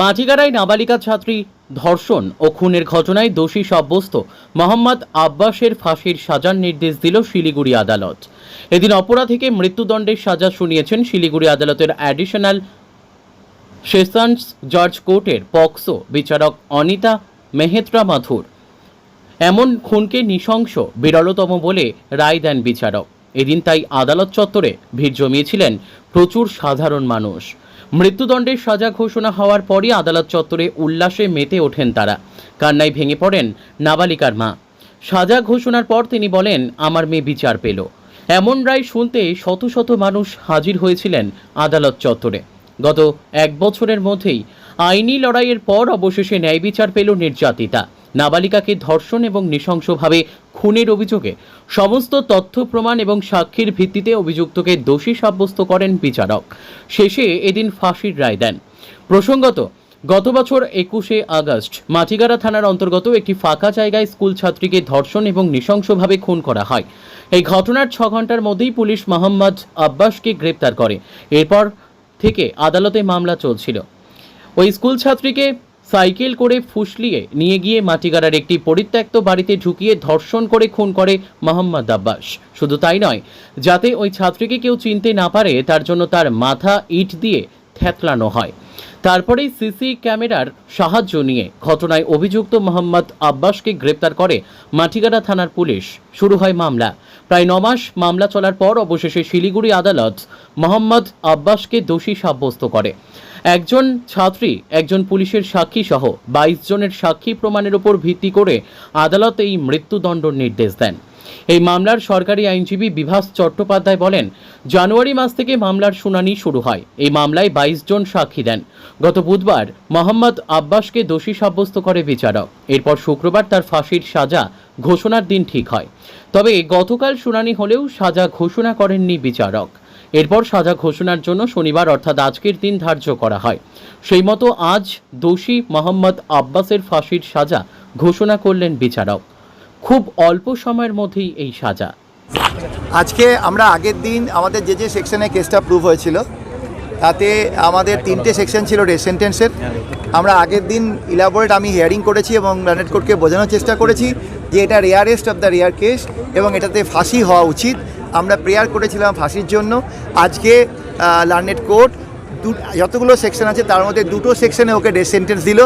মাঝিগাড়ায় নাবালিকা ছাত্রী ধর্ষণ ও খুনের ঘটনায় দোষী সাব্যস্ত মোহাম্মদ আব্বাসের ফাঁসির সাজার নির্দেশ দিল শিলিগুড়ি আদালত। এদিন অপরাধীকে মৃত্যুদণ্ডের সাজা শুনিয়েছেন শিলিগুড়ি আদালতের অ্যাডিশনাল সেশনস জজ কোর্টের পক্সো বিচারক অনিতা মেহেত্রা মাথুর। এমন খুনকে নৃশংস, বিরলতম বলে রায় দেন বিচারক। এদিন তাই আদালত চত্বরে ভিড় জমিয়েছিলেন প্রচুর সাধারণ মানুষ। মৃত্যুদণ্ডের সাজা ঘোষণা হওয়ার পরই আদালত চত্বরে উল্লাসে মেতে ওঠেন তারা। কান্নায় ভেঙে পড়েন নাবালিকার মা। সাজা ঘোষণার পর তিনি বলেন, আমার মেয়ে বিচার পেল। এমন রায় শুনতে শত শত মানুষ হাজির হয়েছিলেন আদালত চত্বরে। গত এক বছরের মধ্যেই আইনি লড়াইয়ের পর অবশেষে ন্যায় বিচার পেল নির্যাতিতা। নাবালিকাকে ধর্ষণ এবং নৃশংসভাবে খুনের অভিযোগে সমস্ত তথ্য, প্রমাণ এবং সাক্ষীর ভিত্তিতে অভিযুক্তকে দোষী সাব্যস্ত করেন বিচারক। শেষে এদিন ফাঁসির রায় দেন। প্রসঙ্গত, গত বছর একুশে আগস্ট মাটিগাড়া থানার অন্তর্গত একটি ফাঁকা জায়গায় স্কুল ছাত্রীকে ধর্ষণ এবং নৃশংসভাবে খুন করা হয়। এই ঘটনার ছ ঘণ্টার মধ্যেই পুলিশ মোহাম্মদ আব্বাসকে গ্রেপ্তার করে। এরপর থেকে আদালতে মামলা চলছিল। ওই স্কুল ছাত্রীকে সাইকেল করে ফুসলিয়ে নিয়ে গিয়ে মাটিগাড়ার একটি পরিত্যক্ত বাড়িতে ঢুকিয়ে ধর্ষণ করে খুন করে মোহাম্মদ আব্বাস। শুধু তাই নয়, যাতে ওই ছাত্রীকে কেউ চিনতে না পারে, তার জন্য তার মাথা ইট দিয়ে থ্যাতলানো হয়। তারপরেই সিসি ক্যামেরার সাহায্য নিয়ে ঘটনায় অভিযুক্ত মোহাম্মদ আব্বাসকে গ্রেপ্তার করে মাটিগাড়া থানার পুলিশ। শুরু হয় মামলা। প্রায় নমাস মামলা চলার পর অবশেষে শিলিগুড়ি আদালত মোহাম্মদ আব্বাসকে দোষী সাব্যস্ত করে। একজন ছাত্রী, একজন পুলিশের সাক্ষী সহ বাইশ জনের সাক্ষী প্রমাণের উপর ভিত্তি করে আদালত এই মৃত্যুদণ্ড নির্দেশ দেন। এই মামলার সরকারি আইনজীবী বিভাস চট্টোপাধ্যায় বলেন, জানুয়ারি মাস থেকে মামলার শুনানি শুরু হয়। এই মামলায় বাইশ জন সাক্ষী দেন। গত বুধবার মোহাম্মদ আব্বাসকে দোষী সাব্যস্ত করে বিচারক। এরপর শুক্রবার তার ফাঁসির সাজা ঘোষণার দিন ঠিক হয়। তবে গতকাল শুনানি হলেও সাজা ঘোষণা করেননি বিচারক। এরপর সাজা ঘোষণার জন্য শনিবার অর্থাৎ আজকের দিন ধার্য করা হয়। সেই মতো আজ দোষী মোহাম্মদ আব্বাসের ফাঁসির সাজা ঘোষণা করলেন বিচারক। খুব অল্প সময়ের মধ্যেই এই সাজা। আজকে আমরা আগের দিন আমাদের যে যে সেকশনে কেসটা প্রুভ হয়েছিল, তাতে আমাদের তিনটে সেকশন ছিল ডেথ সেন্টেন্সের আমরা আগের দিন ইলাবোরেট আমি হিয়ারিং করেছি এবং লার্নেট কোর্টকে বোঝানোর চেষ্টা করেছি যে এটা rarest of the rare case এবং এটাতে ফাঁসি হওয়া উচিত। আমরা প্রেয়ার করেছিলাম ফাঁসির জন্য। আজকে লার্নেট কোর্ট যতগুলো সেকশন আছে, তার মধ্যে দুটো সেকশনে ওকে ডেথ সেন্টেন্স দিল।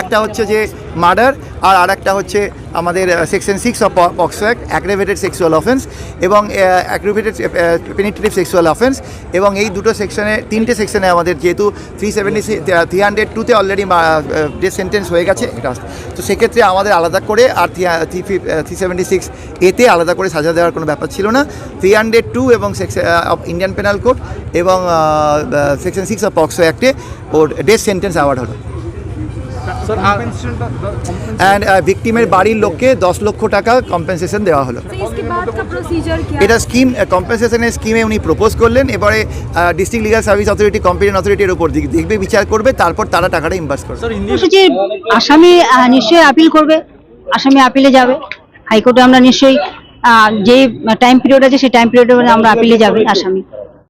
একটা হচ্ছে যে মার্ডার আর আরেকটা হচ্ছে আমাদের section six of POCSO act aggravated sexual offence এবং অ্যাগ্রেভেটেড পেনিট্রেটিভ সেক্সুয়াল অফেন্স এবং এই দুটো সেকশনে তিনটে সেকশনে আমাদের যেহেতু থ্রি সেভেন্টি থ্রি হান্ড্রেড টুতে অলরেডি ডেথ সেন্টেন্স হয়ে গেছে। এটা তো সেক্ষেত্রে আমাদের আলাদা করে, আর থ্রি থ্রি সেভেন্টি সিক্স এতে আলাদা করে সাজা দেওয়ার কোনো ব্যাপার ছিল না। থ্রি হান্ড্রেড টু এবং section of Indian penal code এবং সেকশন সিক্স অফ পক্সো অ্যাক্টে ওর ডেথ সেন্টেন্স অ্যাওয়ার্ড হলো অ্যান্ড ভিকটিমের বাড়ির লোককে দশ লক্ষ টাকা কম্পেনসেশন দেওয়া হলো तो इसके बाद का प्रोसीजर क्या এটা স্কিম কম্পেনসেশনের স্কিমে উনি প্রপোজ করলেন এবারে district legal service authority competent অথরিটির উপর দিক- দেখবে বিচার করবে তারপর তারা টাকাটা ইনভাস্ট করবে বলছি আসামি আহ, নিশ্চয়ই আপিল করবে আসামি আপিলে যাবে হাইকোর্টে আমরা নিশ্চয়ই আহ, যে টাইম পিরিয়ড আছে সেই টাইম পিরিয়ডে আমরা আপিলে যাবে আসামি